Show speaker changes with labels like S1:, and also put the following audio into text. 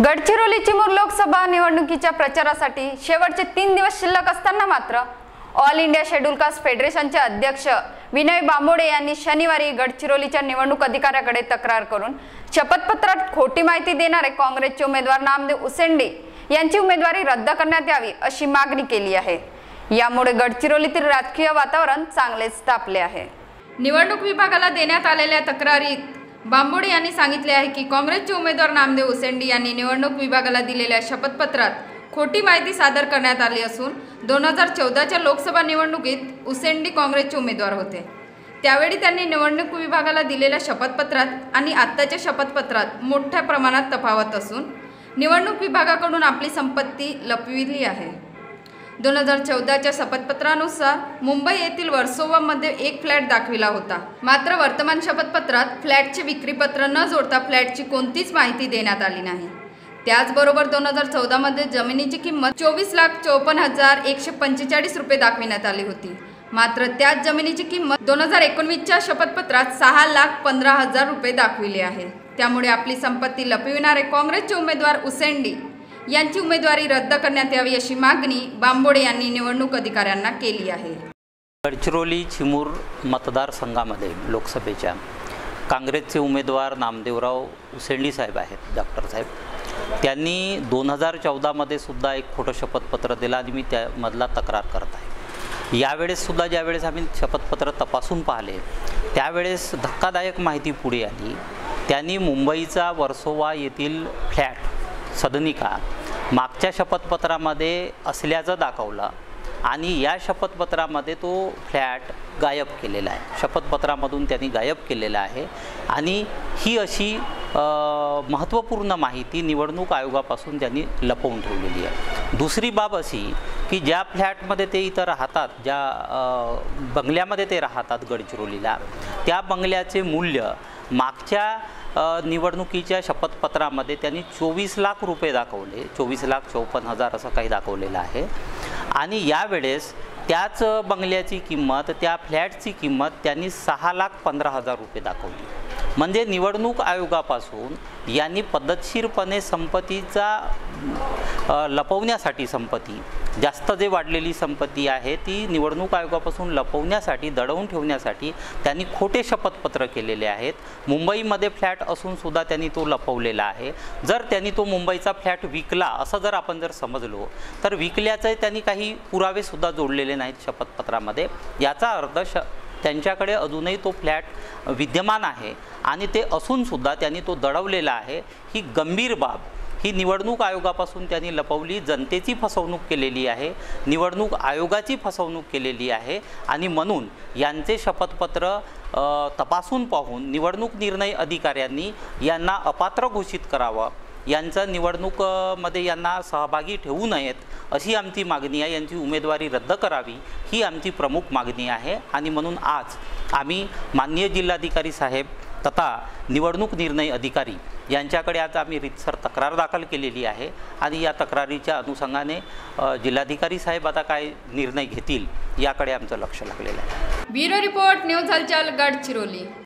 S1: गडचिरोली चिमूर लोकसभा निवडणुकीच्या प्रचारासाठी शेवटचे तीन दिवस शिल्लक असताना मात्र ऑल इंडिया शेड्यूल कास्ट फेडरेशनचे अध्यक्ष विनय बांबोडे यांनी शनिवारी गडचिरोलीच्या निवडणूक अधिकाऱ्याकडे तक्रार करून शपथपत्रात खोटी माहिती देणारे काँग्रेसचे उमेदवार नामदेव उसेंडे यांची उमेदवारी रद्द करण्यात यावी अशी मागणी केली आहे. यामुळे गडचिरोलीतील राजकीय वातावरण चांगलेच तापले आहे. निवडणूक विभागाला देण्यात आलेल्या तक्रारीत बांबोडे यांनी सांगितले आहे की काँग्रेसचे उमेदवार नामदेव उसेंडी यांनी निवडणूक विभागाला दिलेल्या शपथपत्रात खोटी माहिती सादर करण्यात आली असून दोन हजार चौदाच्या लोकसभा निवडणुकीत उसेंडी काँग्रेसचे उमेदवार होते. त्यावेळी त्यांनी निवडणूक विभागाला दिलेल्या शपथपत्रात आणि आत्ताच्या शपथपत्रात मोठ्या प्रमाणात तफावत असून निवडणूक विभागाकडून आपली संपत्ती लपविली आहे. दोन हजार चौदाच्या शपथपत्रानुसार मुंबई येथील वर्सोवामध्ये एक फ्लॅट दाखविला होता. मात्र वर्तमान शपथपत्रात फ्लॅटचे विक्रीपत्र न जोडता फ्लॅटची कोणतीच माहिती देण्यात आली नाही. त्याचबरोबर दोन हजार चौदामध्ये जमिनीची किंमत चोवीस लाख चौपन्न हजार एकशे पंचेचाळीस रुपये दाखविण्यात आली होती. मात्र त्याच जमिनीची किंमत दोन हजार एकोणवीसच्या शपथपत्रात सहा लाख पंधरा हजार रुपये दाखविली आहे. त्यामुळे आपली संपत्ती लपविणारे काँग्रेसचे उमेदवार उसेंडी यांची उमेदवारी रद्द करण्यात यावी अशी मागणी बांबोडे यांनी निवडणूक अधिकाऱ्यांना केली आहे.
S2: गडचिरोली चिमूर मतदारसंघामध्ये लोकसभेच्या काँग्रेसचे उमेदवार नामदेवराव उसेंडी साहेब आहेत डॉक्टर साहेब. त्यांनी दोन हजार चौदामध्ये सुद्धा एक खोटं शपथपत्र दिलं आणि मी त्यामधला तक्रार करत आहे. यावेळेस सुद्धा ज्यावेळेस आम्ही शपथपत्र तपासून पाहिले त्यावेळेस धक्कादायक माहिती पुढे आली. त्यांनी मुंबईचा वर्सोवा येथील फ्लॅट सदनिका मागच्या शपथपत्रामध्ये असल्याचं दाखवलं. आणि या शपथपत्रामध्ये तो फ्लॅट गायब केलेला आहे. शपथपत्रामधून त्यांनी गायब केलेला आहे. आणि ही अशी महत्त्वपूर्ण माहिती निवडणूक आयोगापासून त्यांनी लपवून ठेवलेली आहे. दुसरी बाब अशी की ज्या फ्लॅटमध्ये ते इथं राहतात ज्या बंगल्यामध्ये ते राहतात गडचिरोलीला त्या बंगल्याचे मूल्य मागच्या निवडणुकीच्या शपथपत्रामध्ये त्यांनी चोवीस लाख रुपये दाखवले. चोवीस लाख चौपन्न हजार असं काही दाखवलेलं आहे. आणि यावेळेस त्याच बंगल्याची किंमत त्या फ्लॅटची किंमत त्यांनी सहा लाख पंधरा हजार रुपये दाखवली. म्हणजे निवडणूक आयोगापासून यांनी पद्धतशीरपणे संपत्तीचा लपवण्यासाठी संपत्ती जास्त जे वाढलेली संपत्ती आहे ती निवडणूक आयोगापासून लपवण्यासाठी दडवून ठेवण्यासाठी त्यांनी खोटे शपथपत्र केलेले आहेत. मुंबईमध्ये फ्लॅट असूनसुद्धा त्यांनी तो लपवलेला आहे. जर त्यांनी तो मुंबईचा फ्लॅट विकला असं जर आपण जर समजलो तर विकल्याचे त्यांनी काही पुरावेसुद्धा जोडलेले नाहीत शपथपत्रामध्ये. याचा अर्थ श त्यांच्याकडे अजूनही तो फ्लॅट विद्यमान आहे आणि ते असूनसुद्धा त्यांनी तो दडवलेला आहे. ही गंभीर बाब ही निवडणूक आयोगापासून त्यांनी लपवली. जनतेची फसवणूक केलेली आहे. निवडणूक आयोगाची फसवणूक केलेली आहे. आणि म्हणून यांचे शपथपत्र तपासून पाहून निवडणूक निर्णय अधिकाऱ्यांनी यांना अपात्र घोषित करावं. यांचं निवडणूकमध्ये यांना सहभागी ठेवू नयेत अशी आमची मागणी आहे. यांची उमेदवारी रद्द करावी ही आमची प्रमुख मागणी आहे. आणि म्हणून आज आम्ही माननीय जिल्हाधिकारी साहेब तथा निवडणूक निर्णय अधिकारी यांच्याकडे आज आम्ही रितसर तक्रार दाखल केलेली आहे. आणि या तक्रारीच्या अनुषंगाने जिल्हाधिकारी साहेब आता काय निर्णय घेतील याकडे आमचं लक्ष लागलेलं आहे.
S1: ब्युरो रिपोर्ट न्यूज हलचल गडचिरोली.